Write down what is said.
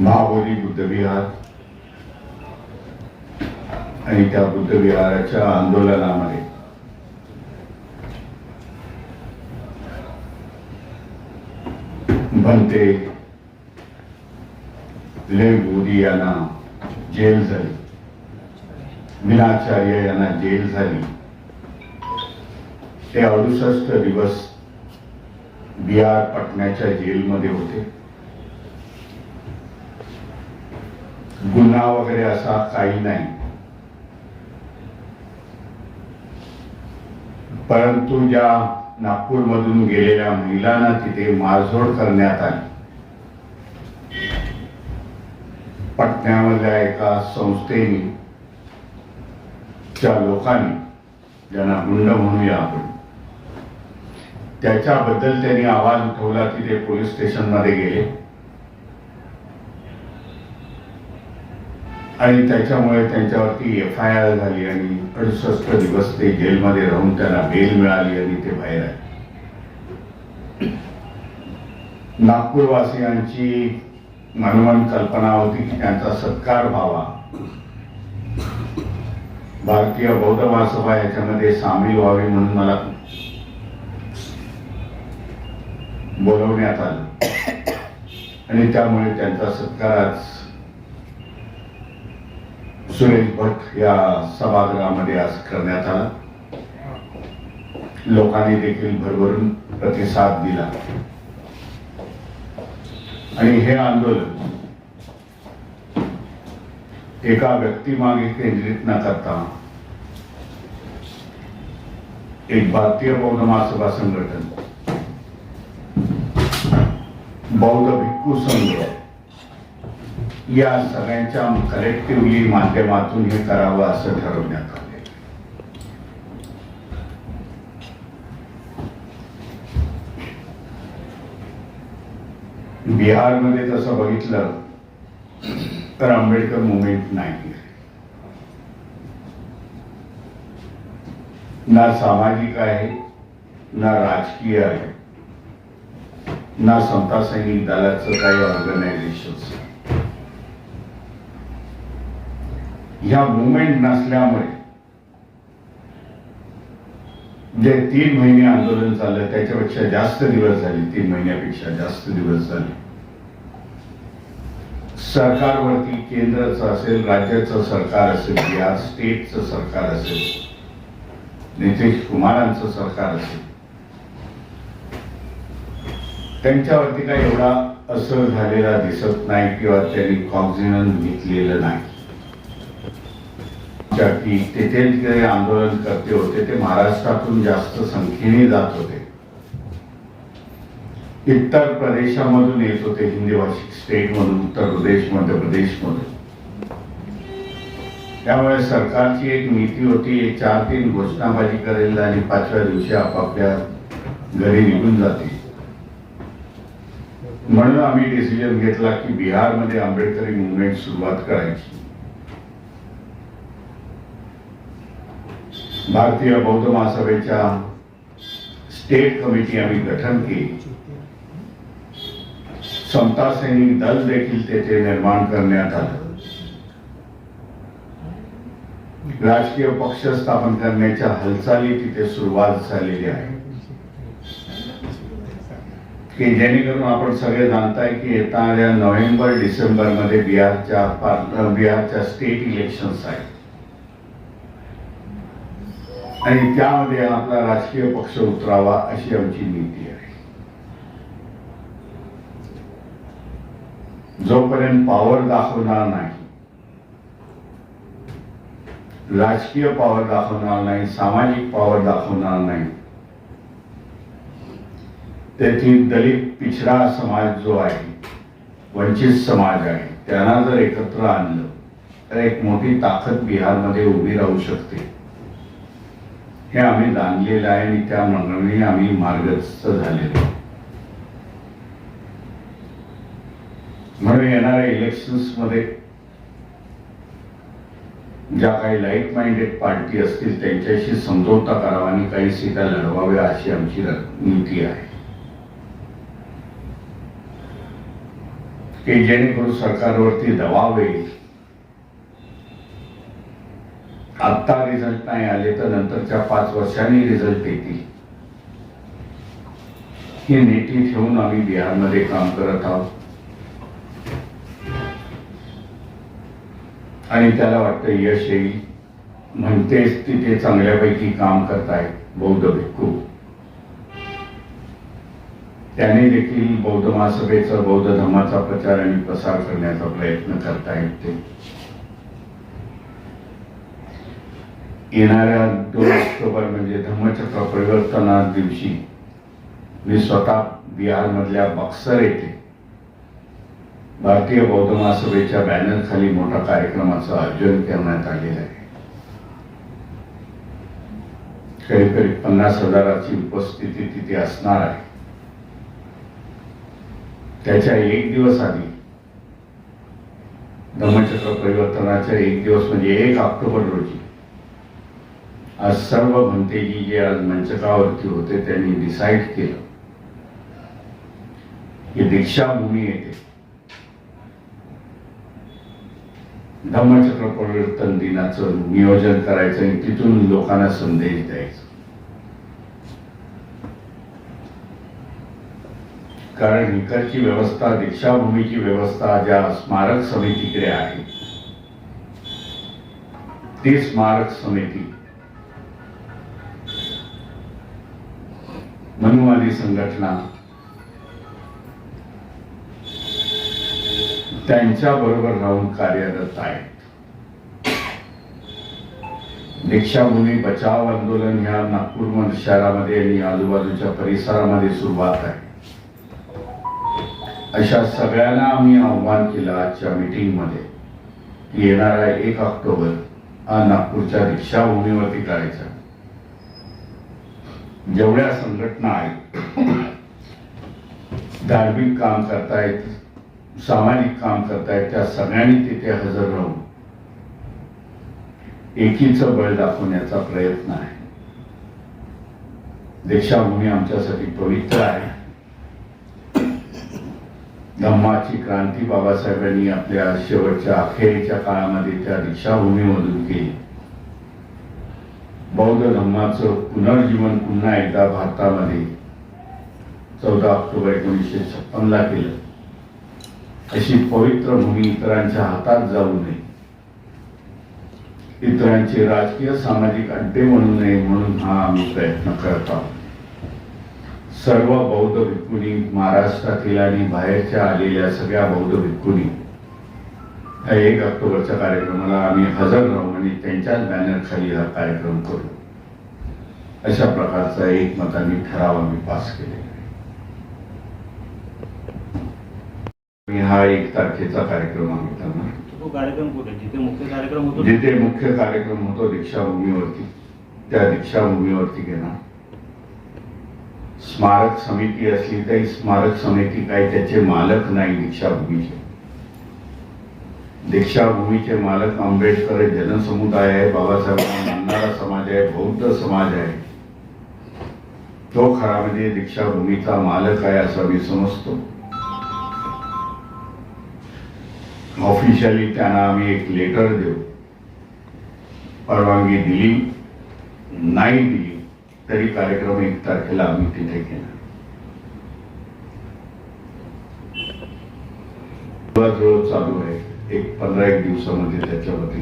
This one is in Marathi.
महाबोली बुद्धविहार. आणि त्या बुद्धविहाराच्या आंदोलनामध्ये बनते ले मोदी यांना जेल झाली. मीनाचार्य यांना जेल झाली. ते अडुसष्ट दिवस बिहार पटण्याच्या जेलमध्ये होते. गुन्हा वगैरे असा काही नाही. परंतु ज्या नागपूरमधून गेलेल्या महिलांना तिथे मारझोड करण्यात आली. पटण्यामधल्या एका संस्थेने च्या लोकांनी ज्यांना गुंड म्हणूया आपण त्याच्याबद्दल त्यांनी आवाज उठवला तिथे पोलीस स्टेशनमध्ये गेले. आणि त्याच्यामुळे त्यांच्यावरती एफ आय आर झाली आणि अडुसष्ट दिवस ते जेलमध्ये राहून त्यांना बेल मिळाली आणि ते बाहेर आले. नागपूरवासियांची मनोमन कल्पना होती की त्यांचा सत्कार व्हावा. भारतीय बौद्ध महासभा याच्यामध्ये सामील व्हावी म्हणून मला बोलवण्यात आलं. आणि त्यामुळे त्यांचा सत्कार आज सुरेश भट या सभागृहामध्ये आज करण्यात आला. लोकांनी देखील भरभरून प्रतिसाद दिला. आणि हे आंदोलन एका व्यक्तीमागे केंद्रित न करता एक भारतीय बौद्ध महासभा संघटन बौद्ध भिक्खू संघ या सगळ्यांच्या कलेक्टिव्हली माध्यमातून हे करावं असं ठरवण्यात आलं. बिहारमध्ये तसं बघितलं तर आंबेडकर मुवमेंट नाही ना सामाजिक आहे ना राजकीय आहे ना समता सैनिक दलाचं काही ऑर्गनायझेशन ह्या मुवमेंट नसल्यामुळे जे तीन महिने आंदोलन चाललं त्याच्यापेक्षा जास्त दिवस झाले तीन महिन्यापेक्षा जास्त दिवस झाले. सरकारवरती केंद्राचं असेल राज्याचं सरकार असेल या स्टेटचं सरकार असेल नितीश कुमारांचं सरकार असेल. त्यांच्यावरती काही एवढा असर झालेला दिसत नाही किंवा त्यांनी कॉक्झिनन घेतलेलं नाही. की तेथे जे आंदोलन करते होते ते महाराष्ट्रातून जास्त संख्येने जात होते. इतर प्रदेशामधून येत होते हिंदी भाषिक स्टेटमधून उत्तर प्रदेश मध्य प्रदेशमधून त्यामुळे सरकारची एक नीती होती एक चार तीन घोषणाबाजी करेल आणि पाचव्या दिवशी आपापल्या घरी निघून जाते म्हणून आम्ही डिसिजन घेतला की बिहारमध्ये आंबेडकरी मुवमेंट सुरुवात करायची. भारतीय बौद्ध महासभेच्या स्टेट कमिटी आम्ही गठन केली. समता सैनिक दल देखील तेथे निर्माण करण्यात आलं. राजकीय पक्ष स्थापन करण्याच्या हालचाली तिथे सुरुवात झालेली आहे. की जेणेकरून आपण सगळे जाणताय की येणाऱ्या नोव्हेंबर डिसेंबरमध्ये बिहारच्या बिहारच्या स्टेट इलेक्शन्स आहेत. आणि त्यामध्ये आपला राजकीय पक्ष उतरावा अशी आमची नीती आहे. जोपर्यंत पॉवर दाखवणार नाही. राजकीय पॉवर दाखवणार नाही सामाजिक पॉवर दाखवणार नाही. तेथील दलित पिछडा समाज जो आहे वंचित समाज आहे त्यांना जर एकत्र आणलं तर एक मोठी ताकद बिहारमध्ये उभी राहू शकते. हे आम्ही जाणलेलं आहे आणि त्या मंडळीने आम्ही मार्गस्थ झालेलो म्हणून येणाऱ्या इलेक्शन्समध्ये ज्या काही लाइट माइंडेड पार्टी असतील त्यांच्याशी समझोता करावा आणि काही सीटा लढवाव्या अशी आमची नीती आहे. की जेणेकरून सरकारवरती दबाव येईल. आत्ता रिझल्ट नाही आले तर नंतरच्या पाच वर्षांनी रिझल्ट येतील. ही नेटी ठेवून आम्ही बिहारमध्ये काम करत आहोत. आणि त्याला वाटतं यश येईल. म्हणतेच तिथे चांगल्यापैकी काम करतायत बौद्ध भिक्खू. त्याने देखील बौद्ध महासभेचा बौद्ध धर्माचा प्रचार आणि प्रसार करण्याचा प्रयत्न करतायत ते. येणाऱ्या दोन ऑक्टोबर म्हणजे धम्मचक्र परिवर्तना दिवशी मी स्वतः बिहारमधल्या बक्सर येथे भारतीय बौद्ध महासभेच्या बॅनर खाली मोठा कार्यक्रमाचं आयोजन करण्यात आलेलं आहे. करीब करीब पन्नास हजाराची उपस्थिती तिथे असणार आहे. त्याच्या एक दिवस आधी धम्मचक्र परिवर्तनाच्या एक दिवस म्हणजे एक ऑक्टोबर रोजी आज सर्व भंतेजी जे आज मंचकावरती होते त्यांनी डिसाईड केलं की दीक्षाभूमी येते. धम्मचक्र परिवर्तन दिनाचं नियोजन करायचं आणि तिथून लोकांना संदेश द्यायचा. कारण इकडची व्यवस्था दीक्षाभूमीची व्यवस्था ज्या स्मारक समितीकडे आहे ती स्मारक समिती. मनुवादी संघटना त्यांच्या बरोबर राहून कार्यरत आहेत. दीक्षाभूमी बचाव आंदोलन ह्या नागपूर शहरामध्ये आणि आजूबाजूच्या परिसरामध्ये सुरुवात आहे. अशा सगळ्यांना आम्ही आव्हान केलं आजच्या मीटिंगमध्ये. की येणारा एक ऑक्टोबर हा नागपूरच्या दीक्षाभूमीवरती करायचा. जेवढ्या संघटना आहेत धार्मिक काम करतायत सामाजिक काम करतायत त्या सगळ्यांनी तिथे हजर राहून एकीचं बळ दाखवण्याचा प्रयत्न आहे. दीक्षाभूमी आमच्यासाठी पवित्र आहे. धम्माची क्रांती बाबासाहेबांनी आपल्या शेवटच्या अखेरीच्या काळामध्ये त्या दीक्षाभूमीमधून केली. बौद्ध धम्माचं पुनर्जीवन पुन्हा एकदा भारतामध्ये चौदा ऑक्टोबर एकोणीसशे छप्पनला केलं. अशी पवित्र भूमी इतरांच्या हातात जाऊ नये. इतरांचे राजकीय सामाजिक अड्डे म्हणू नये म्हणून हा आम्ही प्रयत्न करत आहोत. सर्व बौद्ध भिक्खुनी महाराष्ट्रातील आणि बाहेरच्या आलेल्या सगळ्या बौद्ध भिक्खुनी एक ऑक्टोबरच्या कार्यक्रमाला आम्ही हजर राहू आणि त्यांच्याच बॅनर खाली हा कार्यक्रम करू. अशा प्रकारचा एकमताने ठराव आम्ही पास केलेला आहे आणि हा एक तारखेचा कार्यक्रम आम्ही करणार तो कार्यक्रम कुठे? जिथे मुख्य कार्यक्रम होतो? जिथे मुख्य कार्यक्रम होतो दीक्षाभूमीवरती. त्या दीक्षाभूमीवरती घेणार. स्मारक समिती असली तरी स्मारक समिती काही त्याचे मालक नाही दीक्षाभूमीचे. दीक्षाभूमीचे मालक आंबेडकर जनसमुदाय आहे बाबासाहेबांना मानणारा समाज आहे बौद्ध समाज आहे. तो खरा म्हणजे दीक्षाभूमीचा मालक आहे असं मी समजतो. ऑफिशियली त्यांना आम्ही एक लेटर देऊ. परवानगी दिली नाही दिली तरी कार्यक्रम एक तारखेला आम्ही तिथे केला जवळ चालू आहे. एक पंधरा एक दिवसामध्ये त्याच्यावरती